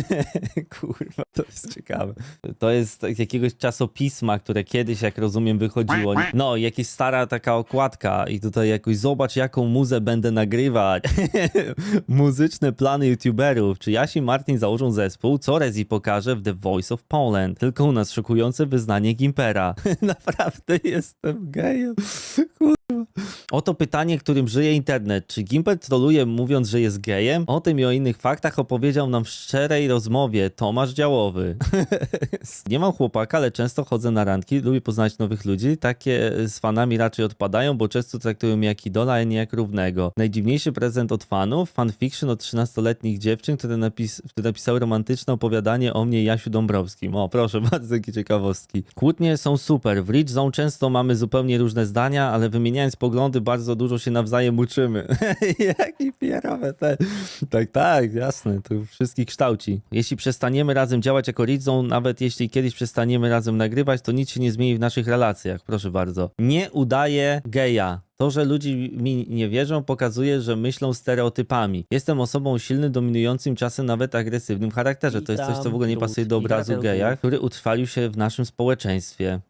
Kurwa, to jest ciekawe. To jest z jakiegoś czasopisma, które kiedyś, jak rozumiem, wychodziło. No, jakaś stara taka okładka i tutaj jakoś zobacz, jaką muzę będę nagrywać. Muzyczne plany youtuberów. Czy Jasi i Martin założą zespół? Co Rezi pokaże w The Voice of Poland? Tylko u nas szokujące wyznanie Gimpera. Naprawdę jestem gejem. Oto pytanie, którym żyje internet. Czy Gimper troluje mówiąc, że jest gejem? O tym i o innych faktach opowiedział nam w szczerej rozmowie Tomasz Działowy. Nie mam chłopaka, ale często chodzę na randki, lubię poznać nowych ludzi. Takie z fanami raczej odpadają, bo często traktują mnie jak idola, a nie jak równego. Najdziwniejszy prezent od fanów? Fanfiction od 13-letnich dziewczyn, które, napis które napisały romantyczne opowiadanie o mnie Jasiu Dąbrowskim. O, proszę, bardzo takie ciekawostki. Kłótnie są super. W Rich Zone często mamy zupełnie różne zdania, ale wymieniając poglądy bardzo dużo się nawzajem uczymy. Jaki pierowe te. Tak, tak, jasne, to wszystkich kształci. Jeśli przestaniemy razem działać jako Zone, nawet jeśli kiedyś przestaniemy razem nagrywać, to nic się nie zmieni w naszych relacjach. Proszę bardzo. Nie udaję geja. To, że ludzie mi nie wierzą, pokazuje, że myślą stereotypami. Jestem osobą silnym, dominującym, czasem nawet agresywnym charakterze. To jest coś, co w ogóle nie pasuje do obrazu geja, który utrwalił się w naszym społeczeństwie.